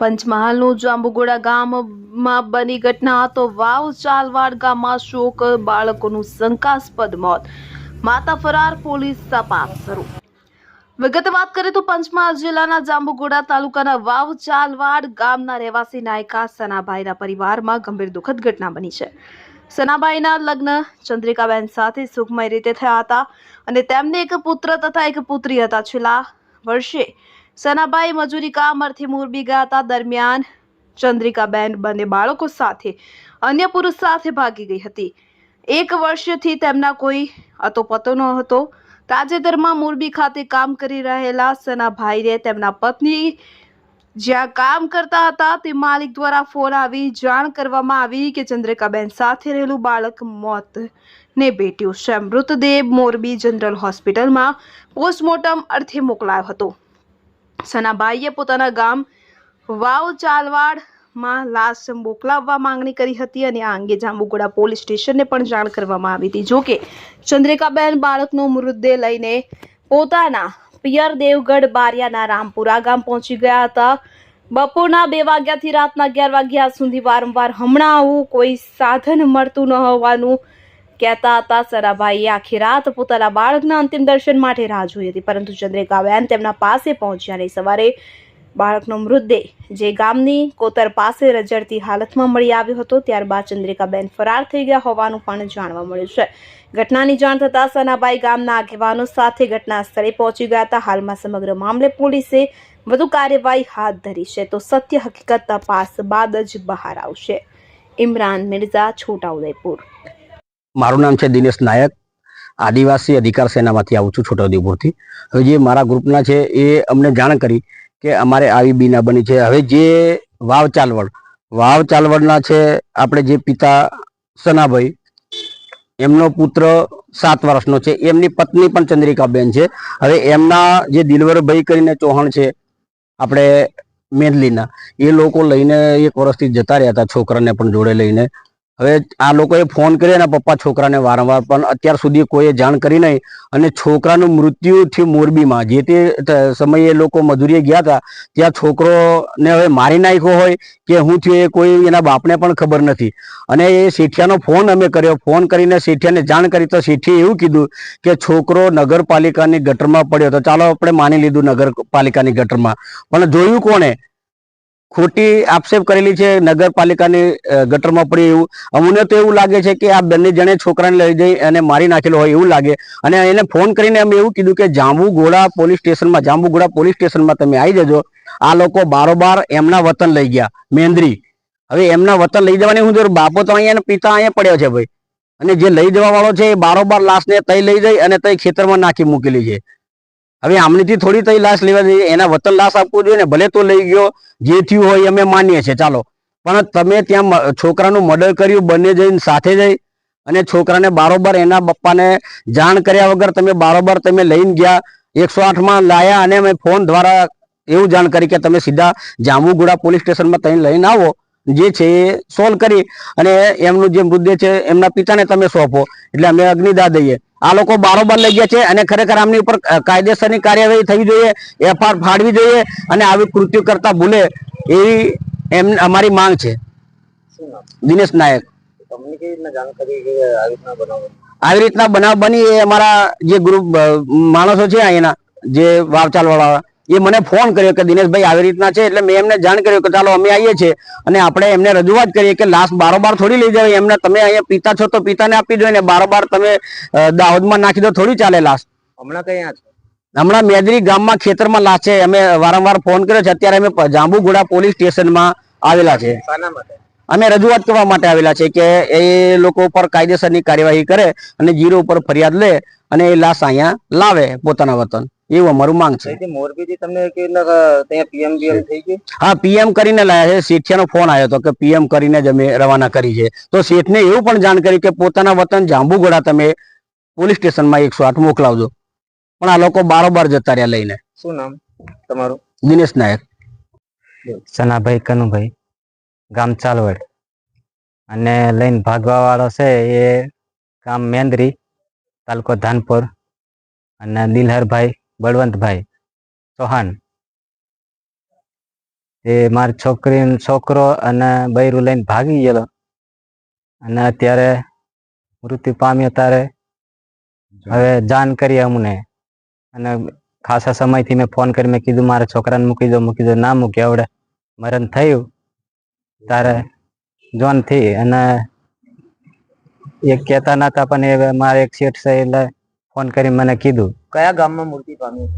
પંચમહાલનું જાંબુગોડા ગામમાં બની ઘટના તો વાવ ચાલવાડ ગામમાં શોક, બાળકોનું શંકાસ્પદ મોત. માતા ફરાર, પોલીસ તપાસ શરૂ. વિગત વાત કરીએ તો પંચમહાલ જિલ્લાના જાંબુગોડા તાલુકાના વાવ ચાલવાડ ગામના રહેવાસી નાયકા સનાભાઈના પરિવારમાં ગંભીર દુઃખદ ઘટના બની છે. સનાભાઈના લગ્ન ચંદ્રિકાબેન સાથે સુખમય રીતે થયા હતા અને તેમને એક પુત્ર તથા એક પુત્રી હતા. છેલ્લા વર્ષે સનાભાઈ મજૂરી કામ અર્થે મોરબી ગયા હતા દરમિયાન ચંદ્રિકાબેન બંને બાળકો સાથે અન્ય પુરુષ સાથે ભાગી ગઈ હતી. એક વર્ષથી તેમના કોઈ અતોપતો ન હતો. તાજેતરમાં મોરબી ખાતે કામ કરી રહેલા સનાભાઈને તેમના પત્ની જ્યાં કામ કરતા હતા તે માલિક દ્વારા ફોન આવી જાણ કરવામાં આવી કે ચંદ્રિકાબેન સાથે રહેલું બાળક મોત ને ભેટ્યું. છે મૃતદેહ મોરબી જનરલ હોસ્પિટલમાં પોસ્ટમોર્ટમ અર્થે મોકલાયો હતો. સનાભાઈએ પોતાના ગામ વાવ ચાલવાડમાં લાશ મોકલાવવા માંગણી કરી હતી અને આ અંગે જાંબુગોડા પોલીસ સ્ટેશનને પણ જાણ કરવામાં આવી હતી. જોકે ચંદ્રિકાબેન બાળકનો મૃતદેહ લઈને પોતાના પિયર દેવગઢ બારિયાના રામપુરા ગામ પહોંચી ગયા હતા. બપોરના બે વાગ્યાથી રાતના અગિયાર વાગ્યા સુધી વારંવાર હમણાં આવું કોઈ સાધન મળતું ન હોવાનું કહેતા હતા, સરાભાઈએ આખી રાત પોતાના બાળકના અંતિમ દર્શન માટે રાહ જોઈ હતી, પરંતુ ચંદ્રિકાબેન તેમના પાસે પહોંચ્યા નહીં. સવારે બાળકનો મૃતદેહ જે ગામની કોતર પાસે રજડતી હાલતમાં મળી આવ્યો હતો, ત્યારબાદ ચંદ્રિકાબેન ફરાર થઈ ગયા હોવાનું પણ જાણવા મળ્યું છે. ઘટનાની જાણ થતાં સનાભાઈ ગામના આગેવાનો સાથે ઘટના સ્થળે પહોંચી ગયા હતા. હાલમાં સમગ્ર મામલે પોલીસે વધુ કાર્યવાહી હાથ ધરી છે, તો સત્ય હકીકત તપાસ બાદ જ બહાર આવશે. ઇમરાન મિર્ઝા છોટાઉદેપુર મારું નામ છે દિનેશ નાયક. આદિવાસી અધિકાર સેનામાંથી આવું છું છોટાઉદેપુરથી. હવે જે મારા ગ્રુપના છે એ અમને જાણ કરી કે અમારે આવી બીના બની છે. હવે જે વાવ ચાલવડ, વાવ ચાલવડના છે આપણે જે પિતા સનાભાઈ, એમનો પુત્ર સાત વર્ષનો છે, એમની પત્ની પણ ચંદ્રિકાબેન છે. હવે એમના જે દિલવરભાઈ કરીને ચૌહાણ છે, આપણે મેદલીના એ લોકો લઈને એક વર્ષથી જતા રહ્યા હતા, છોકરાને પણ જોડે લઈને. હવે આ લોકોએ ફોન કર્યો એના પપ્પા છોકરાને વારંવાર, પણ અત્યાર સુધી કોઈએ જાણ કરી નહીં. અને છોકરાનું મૃત્યુ થયું મોરબીમાં, જે તે સમયે લોકો મજૂરીએ ગયા હતા, ત્યાં છોકરોને હવે મારી નાખ્યો હોય કે હું થયું એ કોઈ એના બાપને પણ ખબર નથી. અને એ શેઠિયાનો ફોન અમે કર્યો. ફોન કરીને શેઠિયાને જાણ કરી તો શેઠીએ એવું કીધું કે છોકરો નગરપાલિકાની ગટરમાં પડ્યો તો ચાલો આપણે માની લીધું નગરપાલિકાની ગટરમાં. પણ જોયું કોણે? ખોટી આક્ષેપ કરેલી છે, નગરપાલિકાની ગટરમાં પડી એવું. અમને તો એવું લાગે છે કે આ બંને જણે છોકરાને લઈ જઈ અને મારી નાખેલો હોય એવું લાગે. અને એને ફોન કરીને અમે એવું કીધું કે જાંબુઘોડા પોલીસ સ્ટેશનમાં, જાંબુઘોડા પોલીસ સ્ટેશનમાં તમે આવી જજો. આ લોકો બારોબાર એમના વતન લઈ ગયા, મેંદરી. હવે એમના વતન લઈ જવાની હું બાપો તો અહીંયા પિતા અહીંયા પડ્યો છે ભાઈ. અને જે લઈ જવા વાળો છે એ બારોબાર લાશને તઈ લઈ જઈ અને તઈ ખેતરમાં નાખી મૂકેલી છે. હવે આમનીથી થોડી તઈ લાશ લેવા દઈએ. એના વતન લાશ આપવું જોઈએ ને ભલે તો લઈ ગયો. જે થયું હોય અમે માનીએ છીએ. ચાલો. પણ તમે ત્યાં છોકરાનું મર્ડર કર્યું, બંને જઈને સાથે જઈ અને છોકરાને બારોબર એના પપ્પાને જાણ કર્યા વગર તમે બારોબર તમે લઈને ગયા. એકસો આઠમાં લાયા અને અમે ફોન દ્વારા એવું જાણ કરી કે તમે સીધા જાંબુગુડા પોલીસ સ્ટેશનમાં તમે લઈને આવો. જે છે એ સોલ્વ કરી અને એમનું જે મુદ્દે છે એમના પિતાને તમે સોંપો. એટલે અમે અગ્નિદા દઈએ. આ લોકો બારોબાર લઈ ગયા છે અને ખરેખર આમની ઉપર કાયદેસરની કાર્યવાહી થવી જોઈએ એફઆર ફાડવી જોઈએ અને આવી કૃત્યુ કરતા ભૂલે એવી એમ અમારી માંગ છે. દિનેશ નાયક. આવી રીતના બનાવ? બની એ અમારા જે ગ્રુપ માણસો છે અહીંના જે વાવચાલ વાળા એ મને ફોન કર્યો કે દિનેશભાઈ આવી રીતના છે એટલે મેં એમને જાણ કર્યું કે ચાલો અમે આવીએ છીએ. અને આપણે એમને રજૂઆત કરીએ કે લાશ બારોબાર થોડી લઈ જવાય. એમને તમે અહીંયા પિતા છો તો પિતાને આપી દો ને બારોબાર તમે દાહોદમાં નાખી દો થોડી ચાલે લાશ હમણાં કયા છો હમણાં મેદરી ગામમાં ખેતરમાં લાશ છે. અમે વારંવાર ફોન કર્યો છે. અત્યારે અમે જાંબુગુડા પોલીસ સ્ટેશનમાં આવેલા છે. અમે રજૂઆત કરવા માટે આવેલા છે કે એ લોકો ઉપર કાયદેસરની કાર્યવાહી કરે અને જીરો ઉપર ફરિયાદ લે અને એ લાશ અહીંયા લાવે પોતાના વતન. એવું અમારું માંગ છે. મોરબીથી તમને ત્યાં પીએમ બીએમ થઈ ગયું? હા પીએમ કરીને લાયા છે. શેઠિયાનો ફોન આવ્યો હતો કે પીએમ કરીને જ અમે રવાના કરી છે. તો શેઠને એવું પણ જાણ કરી કે પોતાના વતન જાંબુગોડા તમે પોલીસ સ્ટેશનમાં એકસો આઠ મોકલાવજો. પણ આ લોકો બારોબાર જતા રહ્યા લઈને. શું નામ તમારું? દિનેશ નાયક. સનાભાઈ કનુભાઈ ગામ ચાલવડ. અને લઈને ભાગવા વાળો છે એ ગામ મેંદરી તાલુકો ધાનપુર. અને દિલહરભાઈ બળવંતભાઈ ચૌહાણ. એ મારી છોકરી છોકરો અને બૈરું લઈને ભાગી ગયેલો. અને અત્યારે મૃત્યુ પામ્યો ત્યારે હવે જાણ કરી અમને. અને ખાસા સમયથી મેં ફોન કરી મેં કીધું, મારા છોકરાને મૂકી દો મૂકી દો. ના મૂક્યા, આવડે. મરણ થયું. તારે જોનથી અને એ કહેતા નતા, પણ એ મારે એક સીટ છે, એટલે ફોન કરી મને કીધું કયા ગામમાં મૂર્તિ પામ્યું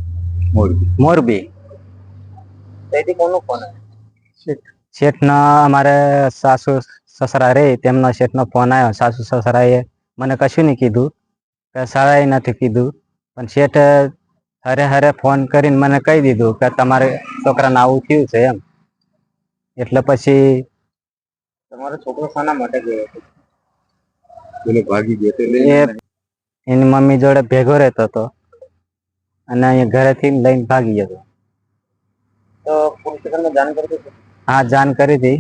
મોરબી. તેથી કોનો ફોન શેઠનો અમારે સાસુ સસરા રે તેમનો શેઠનો ફોન આવ્યો. સાસુ સસરાએ મને કશું નહીં કીધું કે શાળાએ નથી કીધું. પણ શેઠ હરે હરે ફોન કરીને મને કહી દીધું કે તમારે છોકરાને આવું થયું છે એમ. એટલે પછી તમારો છોકરો શાના માટે ગયો હતો? એ એની મમ્મી જોડે ભેગો રહેતો હતો. અને અહીંયા ઘરેથી લઈને ભાગી ગયો તો પોલીસ જાણ કરી દીધી? હા જાણ કરી હતી.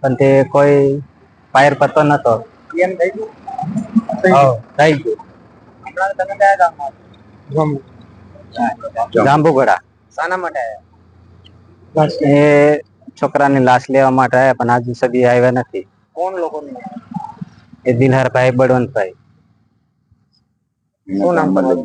પણ તે કોઈ ફાયર પતો નતો. થઈ ગયું? થઈ ગયું. તમે કયા ગામમાં જાંબુગોડા શાના માટે એ છોકરાની લાશ લેવા માટે આવ્યા પણ હજુ સુધી આવ્યા નથી. કોણ લોકો એ દિલહરભાઈ બળવંતભાઈ. શું નામ તમારું